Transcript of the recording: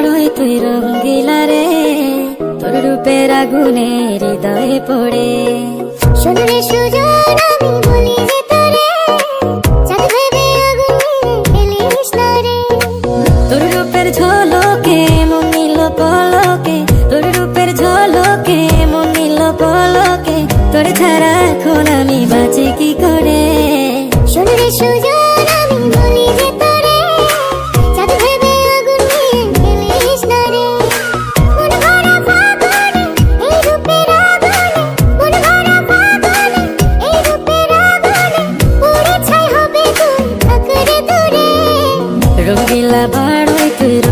তুই রঙ্গিলা রে। তোর রূপের আগুনে হৃদয়ে পড়ে। শোনরে সুজন আমি বলি যে তোরে চাঁদ ভেবে আগুন নিয়ে না রে। তোর রূপের ঝলকে মন নিল পলকে পুড়ে ছাই হবে তুই